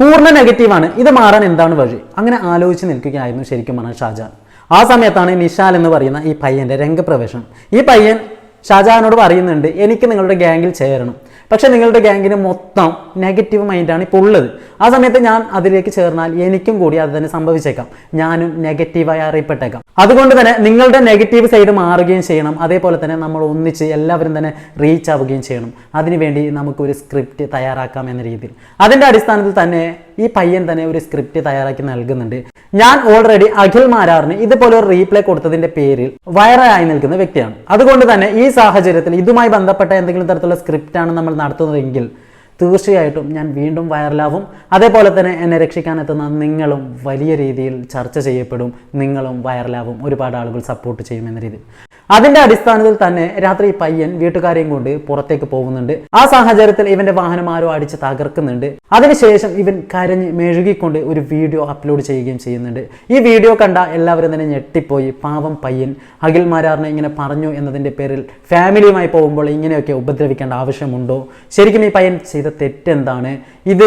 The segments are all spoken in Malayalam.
പൂർണ നെഗറ്റീവാണ് ഇത് മാറാൻ എന്താണ് വഴി? അങ്ങനെ ആലോചിച്ച് നിൽക്കുകയായിരുന്നു ശരിക്കും പറഞ്ഞാൽ ഷാജാൻ ആ സമയത്താണ് നിഷാൽ എന്ന് പറയുന്ന ഈ പയ്യന്റെ രംഗപ്രവേശനം. ഈ പയ്യൻ ഷാജാനോട് പറയുന്നുണ്ട് എനിക്ക് നിങ്ങളുടെ ഗ്യാങ്ങിൽ ചേരണം. പക്ഷെ നിങ്ങളുടെ ഗ്യാങ്ങിന് മൊത്തം നെഗറ്റീവ് മൈൻഡാണ് ഇപ്പോൾ ഉള്ളത്. ആ സമയത്ത് ഞാൻ അതിലേക്ക് ചേർന്നാൽ എനിക്കും കൂടി അത് തന്നെ സംഭവിച്ചേക്കാം. ഞാനും നെഗറ്റീവായി അറിയപ്പെട്ടേക്കാം. അതുകൊണ്ട് തന്നെ നിങ്ങളുടെ നെഗറ്റീവ് സൈഡ് മാറുകയും ചെയ്യണം. അതേപോലെ തന്നെ നമ്മൾ ഒന്നിച്ച് എല്ലാവരും തന്നെ റീച്ച് ആവുകയും ചെയ്യണം. അതിനുവേണ്ടി നമുക്കൊരു സ്ക്രിപ്റ്റ് തയ്യാറാക്കാം എന്ന രീതിയിൽ. അതിന്റെ അടിസ്ഥാനത്തിൽ തന്നെ ഈ പയ്യൻ തന്നെ ഒരു സ്ക്രിപ്റ്റ് തയ്യാറാക്കി നൽകുന്നുണ്ട്. ഞാൻ ഓൾറെഡി അഖിൽ മാരാറിന് ഇതുപോലെ ഒരു റീപ്ലേ കൊടുത്തതിന്റെ പേരിൽ വൈറലായി നിൽക്കുന്ന വ്യക്തിയാണ്. അതുകൊണ്ട് തന്നെ ഈ സാഹചര്യത്തിൽ ഇതുമായി ബന്ധപ്പെട്ട എന്തെങ്കിലും തരത്തിലുള്ള സ്ക്രിപ്റ്റാണ് നമ്മൾ നടത്തുന്നതെങ്കിൽ തീർച്ചയായിട്ടും ഞാൻ വീണ്ടും വൈറലാവും അതേപോലെ തന്നെ എന്നെ രക്ഷിക്കാൻ രക്ഷിക്കാനെത്തുന്ന നിങ്ങളും വലിയ രീതിയിൽ ചർച്ച ചെയ്യപ്പെടും. നിങ്ങളും വൈറലാവും ഒരുപാട് ആളുകൾ സപ്പോർട്ട് ചെയ്യും എന്ന രീതിയിൽ. അതിന്റെ അടിസ്ഥാനത്തിൽ തന്നെ രാത്രി പയ്യൻ വീട്ടുകാരെയും കൊണ്ട് പുറത്തേക്ക് പോകുന്നുണ്ട്. ആ സാഹചര്യത്തിൽ ഇവന്റെ വാഹനം ആരോ അടിച്ച് തകർക്കുന്നുണ്ട്. അതിനുശേഷം ഇവൻ കരഞ്ഞ് മെഴുകിക്കൊണ്ട് ഒരു വീഡിയോ അപ്ലോഡ് ചെയ്യുകയും ചെയ്യുന്നുണ്ട്. ഈ വീഡിയോ കണ്ട എല്ലാവരും തന്നെ ഞെട്ടിപ്പോയി. പാവം പയ്യൻ. അഖിൽ മാരാറിനെ ഇങ്ങനെ പറഞ്ഞു എന്നതിന്റെ പേരിൽ ഫാമിലിയുമായി പോകുമ്പോൾ ഇങ്ങനെയൊക്കെ ഉപദ്രവിക്കേണ്ട ആവശ്യമുണ്ടോ? ശരിക്കും ഈ പയ്യൻ ചെയ്ത തെറ്റെന്താണ്? ഇത്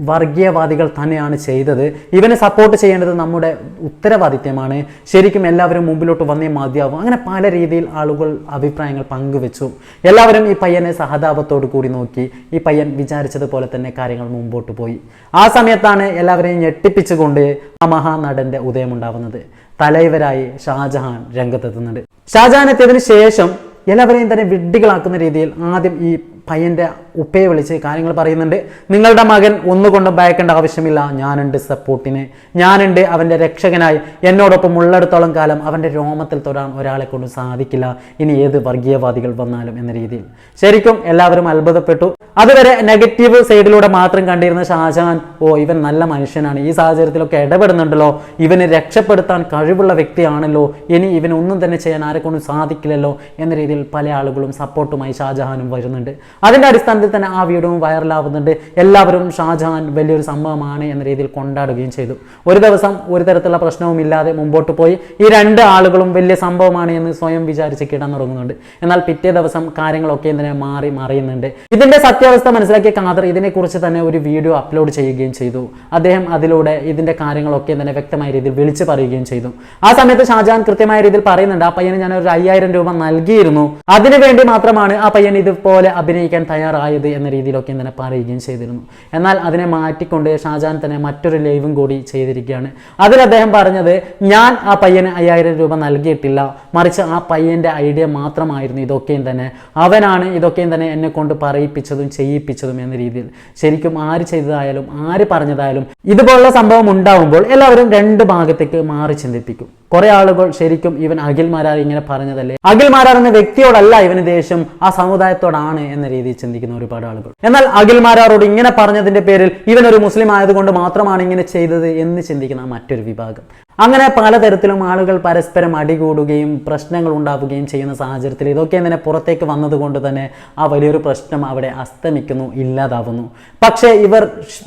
വർഗീയവാദികൾ തന്നെയാണ് ചെയ്തത്. ഇവനെ സപ്പോർട്ട് ചെയ്യേണ്ടത് നമ്മുടെ ഉത്തരവാദിത്യമാണ് ശരിക്കും എല്ലാവരും മുമ്പിലോട്ട് വന്നേ മതിയാവും. അങ്ങനെ പല രീതിയിൽ ആളുകൾ അഭിപ്രായങ്ങൾ പങ്കുവെച്ചു. എല്ലാവരും ഈ പയ്യനെ സഹതാപത്തോടു കൂടി നോക്കി ഈ പയ്യൻ വിചാരിച്ചതുപോലെ തന്നെ കാര്യങ്ങൾ മുമ്പോട്ട് പോയി. ആ സമയത്താണ് എല്ലാവരെയും ഞെട്ടിപ്പിച്ചുകൊണ്ട് ആ മഹാനടന്റെ ഉദയമുണ്ടാവുന്നത്. തലൈവരായി ഷാജഹാൻ രംഗത്തെത്തുന്നുണ്ട്. ഷാജഹാൻ എത്തിയതിനു ശേഷം എല്ലാവരെയും തന്നെ വിഡ്ഢികളാക്കുന്ന രീതിയിൽ ആദ്യം ഈ പയ്യന്റെ ഉപ്പയെ വിളിച്ച് കാര്യങ്ങൾ പറയുന്നുണ്ട്. നിങ്ങളുടെ മകൻ ഒന്നുകൊണ്ടും ഭയക്കേണ്ട ആവശ്യമില്ല. ഞാനുണ്ട് സപ്പോർട്ടിന്. ഞാനുണ്ട് അവന്റെ രക്ഷകനായി. എന്നോടൊപ്പം ഉള്ളിടത്തോളം കാലം അവന്റെ രോമത്തിൽ തൊടാൻ ഒരാളെ കൊണ്ട് സാധിക്കില്ല. ഇനി ഏത് വർഗീയവാദികൾ വന്നാലും എന്ന രീതിയിൽ. ശരിക്കും എല്ലാവരും അത്ഭുതപ്പെട്ടു. അതുവരെ നെഗറ്റീവ് സൈഡിലൂടെ മാത്രം കണ്ടിരുന്ന ഷാജഹാൻ ഓ ഇവൻ നല്ല മനുഷ്യനാണ്. ഈ സാഹചര്യത്തിലൊക്കെ ഇടപെടുന്നുണ്ടല്ലോ. ഇവനെ രക്ഷപ്പെടുത്താൻ കഴിവുള്ള വ്യക്തിയാണല്ലോ. ഇനി ഇവനൊന്നും തന്നെ ചെയ്യാൻ ആരെക്കൊണ്ടും സാധിക്കില്ലല്ലോ എന്ന രീതിയിൽ പല ആളുകളും സപ്പോർട്ടുമായി ഷാജഹാനും വരുന്നുണ്ട്. അതിന്റെ അടിസ്ഥാനത്തിൽ തന്നെ ആ വീഡിയോയും വൈറലാവുന്നുണ്ട്. എല്ലാവരും ഷാജഹാൻ വലിയൊരു സംഭവമാണ് എന്ന രീതിയിൽ കൊണ്ടാടുകയും ചെയ്തു. ഒരു ദിവസം ഒരു തരത്തിലുള്ള പ്രശ്നവും ഇല്ലാതെ മുമ്പോട്ട് പോയി. ഈ രണ്ട് ആളുകളും വലിയ സംഭവമാണ് എന്ന് സ്വയം വിചാരിച്ച് കിടന്നുറങ്ങുന്നുണ്ട്. എന്നാൽ പിറ്റേ ദിവസം കാര്യങ്ങളൊക്കെ ഇതിനെ മാറി മറിയുന്നുണ്ട്. ഇതിന്റെ സത്യാവസ്ഥ മനസ്സിലാക്കിയ ഖാദർ ഇതിനെക്കുറിച്ച് തന്നെ ഒരു വീഡിയോ അപ്ലോഡ് ചെയ്യുകയും ചെയ്തു. അദ്ദേഹം അതിലൂടെ ഇതിന്റെ കാര്യങ്ങളൊക്കെ തന്നെ വ്യക്തമായ രീതിയിൽ വിളിച്ചു പറയുകയും ചെയ്തു. ആ സമയത്ത് ഷാജഹാൻ കൃത്യമായ രീതിയിൽ പറയുന്നുണ്ട് ആ പയ്യന് ഞാൻ ഒരു അയ്യായിരം രൂപ നൽകിയിരുന്നു. അതിനുവേണ്ടി മാത്രമാണ് ആ പയ്യൻ ഇതുപോലെ അഭിനയിക്കാൻ തയ്യാറായത്. എന്ന രീതിയിലൊക്കെ തന്നെ പറയുകയും ചെയ്തിരുന്നു. എന്നാൽ അതിനെ മാറ്റിക്കൊണ്ട് ഷാജാൻ തന്നെ മറ്റൊരു ലൈവും കൂടി ചെയ്തിരിക്കുകയാണ്. അതിൽ അദ്ദേഹം പറഞ്ഞത് ഞാൻ ആ പയ്യന് അയ്യായിരം രൂപ നൽകിയിട്ടില്ല. മറിച്ച് ആ പയ്യന്റെ ഐഡിയ മാത്രമായിരുന്നു ഇതൊക്കെയും തന്നെ. അവനാണ് ഇതൊക്കെയും തന്നെ എന്നെ കൊണ്ട് പറയിപ്പിച്ചതും ചെയ്യിപ്പിച്ചതും എന്ന രീതിയിൽ. ശരിക്കും ആര് ചെയ്തതായാലും ആര് പറഞ്ഞതായാലും ഇതുപോലുള്ള സംഭവം ഉണ്ടാവുമ്പോൾ എല്ലാവരും രണ്ട് ഭാഗത്തേക്ക് മാറി ചിന്തിപ്പിക്കും. കുറെ ആളുകൾ ശരിക്കും ഇവൻ അഖിൽ മാരാർ ഇങ്ങനെ പറഞ്ഞതല്ലേ? അഖിൽ മാരാർ എന്ന വ്യക്തിയോടല്ല ഇവന് ദേഷ്യം. ആ സമുദായത്തോടാണ് എന്ന രീതിയിൽ ചിന്തിക്കുന്ന ഒരുപാട് ആളുകൾ. എന്നാൽ അഖിൽ മാരാറോട് ഇങ്ങനെ പറഞ്ഞതിന്റെ പേരിൽ ഇവൻ ഒരു മുസ്ലിം ആയതുകൊണ്ട് മാത്രമാണ് ഇങ്ങനെ ചെയ്തത് എന്ന് ചിന്തിക്കുന്ന മറ്റൊരു വിഭാഗം. അങ്ങനെ പലതരത്തിലും ആളുകൾ പരസ്പരം അടികൂടുകയും പ്രശ്നങ്ങൾ ഉണ്ടാവുകയും ചെയ്യുന്ന സാഹചര്യത്തിൽ ഇതൊക്കെ തന്നെ പുറത്തേക്ക് വന്നതുകൊണ്ട് തന്നെ ആ വലിയൊരു പ്രശ്നം അവിടെ അസ്തമിക്കുന്നു ഇല്ലാതാവുന്നു. പക്ഷേ ഇവർ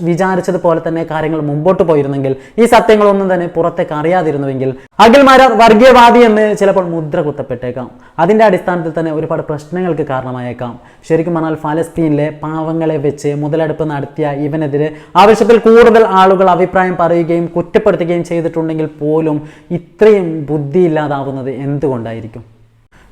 വിചാരിച്ചതുപോലെ തന്നെ കാര്യങ്ങൾ മുമ്പോട്ട് പോയിരുന്നെങ്കിൽ ഈ സത്യങ്ങളൊന്നും തന്നെ പുറത്തേക്ക് അറിയാതിരുന്നുവെങ്കിൽ അഖിൽമാരാർ വർഗീയവാദി എന്ന് ചിലപ്പോൾ മുദ്ര കുത്തപ്പെട്ടേക്കാം. അതിന്റെ അടിസ്ഥാനത്തിൽ തന്നെ ഒരുപാട് പ്രശ്നങ്ങൾക്ക് കാരണമായേക്കാം. ശരിക്കും പറഞ്ഞാൽ ഫലസ്തീനിലെ പാവങ്ങളെ വെച്ച് മുതലെടുപ്പ് നടത്തിയ ഇവനെതിരെ ആവശ്യത്തിൽ കൂടുതൽ ആളുകൾ അഭിപ്രായം പറയുകയും കുറ്റപ്പെടുത്തുകയും ചെയ്തിട്ടുണ്ടെങ്കിൽ പോലും ഇത്രയും ബുദ്ധിയില്ലാതാവുന്നത് എന്തുകൊണ്ടായിരിക്കും?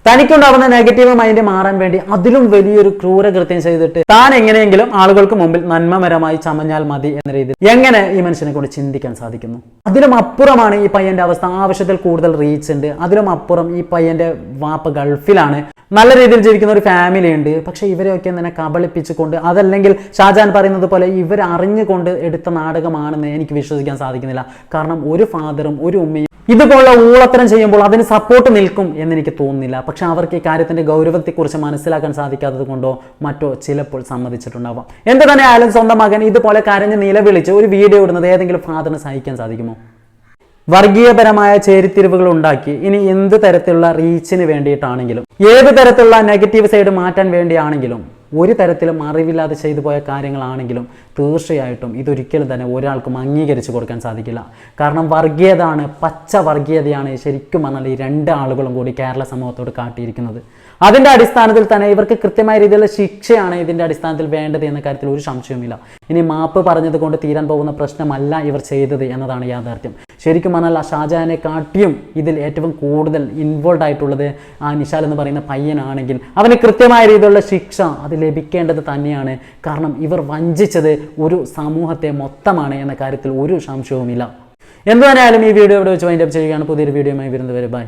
തനിക്കുണ്ടാവുന്ന നെഗറ്റീവ് മൈൻഡ് മാറാൻ വേണ്ടി അതിലും വലിയൊരു ക്രൂരകൃത്യം ചെയ്തിട്ട് താൻ എങ്ങനെയെങ്കിലും ആളുകൾക്ക് മുമ്പിൽ നന്മമരമായി ചമഞ്ഞാൽ മതി എന്ന രീതിയിൽ എങ്ങനെ ഈ മനുഷ്യനെ കൊണ്ട് ചിന്തിക്കാൻ സാധിക്കുന്നു? അതിലും അപ്പുറമാണ് ഈ പയ്യന്റെ അവസ്ഥ. ആവശ്യത്തിൽ കൂടുതൽ റീച്ച് ഉണ്ട്. അതിലും അപ്പുറം ഈ പയ്യന്റെ വാപ്പ ഗൾഫിലാണ്. നല്ല രീതിയിൽ ജീവിക്കുന്ന ഒരു ഫാമിലി ഉണ്ട്. പക്ഷെ ഇവരെയൊക്കെ തന്നെ കബളിപ്പിച്ചുകൊണ്ട് അതല്ലെങ്കിൽ ഷാജാൻ പറയുന്നത് പോലെ ഇവർ അറിഞ്ഞുകൊണ്ട് എടുത്ത നാടകമാണെന്ന് എനിക്ക് വിശ്വസിക്കാൻ സാധിക്കുന്നില്ല. കാരണം ഒരു ഫാദറും ഒരു ഉമ്മയും ഇതുപോലുള്ള ഊളത്തരം ചെയ്യുമ്പോൾ അതിന് സപ്പോർട്ട് നിൽക്കും എന്ന് എനിക്ക് തോന്നുന്നില്ല. പക്ഷെ അവർക്ക് ഈ കാര്യത്തിന്റെ ഗൗരവത്തെക്കുറിച്ച് മനസ്സിലാക്കാൻ സാധിക്കാത്തത് കൊണ്ടോ മറ്റോ ചിലപ്പോൾ സമ്മതിച്ചിട്ടുണ്ടാവാം. എന്ത് തന്നെ ആയാലും സ്വന്തം മകൻ ഇതുപോലെ കരഞ്ഞ് നിലവിളിച്ച് ഒരു വീഡിയോ ഇടുന്നത് ഏതെങ്കിലും ഫാദറിന് സഹിക്കാൻ സാധിക്കുമോ? വർഗീയപരമായ ചേരിത്തിരിവുകൾ ഉണ്ടാക്കി ഇനി എന്ത് തരത്തിലുള്ള റീച്ചിന് വേണ്ടിയിട്ടാണെങ്കിലും ഏത് തരത്തിലുള്ള നെഗറ്റീവ് സൈഡ് മാറ്റാൻ വേണ്ടിയാണെങ്കിലും ഒരു തരത്തിലും അറിവില്ലാതെ ചെയ്തു പോയ കാര്യങ്ങളാണെങ്കിലും തീർച്ചയായിട്ടും ഇതൊരിക്കലും തന്നെ ഒരാൾക്കും അംഗീകരിച്ചു കൊടുക്കാൻ സാധിക്കില്ല. കാരണം വർഗീയതാണ് പച്ച വർഗീയതയാണ് ശരിക്കും പറഞ്ഞാൽ ഈ രണ്ട് ആളുകളും കൂടി കേരള സമൂഹത്തോട് കാട്ടിയിരിക്കുന്നത്. അതിന്റെ അടിസ്ഥാനത്തിൽ തന്നെ ഇവർക്ക് കൃത്യമായ രീതിയിലുള്ള ശിക്ഷയാണ് ഇതിന്റെ അടിസ്ഥാനത്തിൽ വേണ്ടത് എന്ന കാര്യത്തിൽ ഒരു സംശയവുമില്ല. ഇനി മാപ്പ് പറഞ്ഞത് കൊണ്ട് തീരാൻ പോകുന്ന പ്രശ്നമല്ല ഇവർ ചെയ്തത് എന്നതാണ് യാഥാർത്ഥ്യം. ശരിക്കും പറഞ്ഞാൽ ആ ഷാജഹാനെ കാട്ടിയും ഇതിൽ ഏറ്റവും കൂടുതൽ ഇൻവോൾവ് ആയിട്ടുള്ളത് ആ നിഷാൽ എന്ന് പറയുന്ന പയ്യനാണെങ്കിൽ അവന് കൃത്യമായ രീതിയിലുള്ള ശിക്ഷ അത് ലഭിക്കേണ്ടത് തന്നെയാണ്. കാരണം ഇവർ വഞ്ചിച്ചത് ഒരു സമൂഹത്തെ മൊത്തമാണ് എന്ന കാര്യത്തിൽ ഒരു സംശയവുമില്ല. എന്തു തന്നെയായാലും ഈ വീഡിയോ ഇവിടെ വെച്ച് വൈൻഡപ്പ് ചെയ്യുകയാണ്. പുതിയൊരു വീഡിയോയുമായി വരുന്നവരെ ബൈ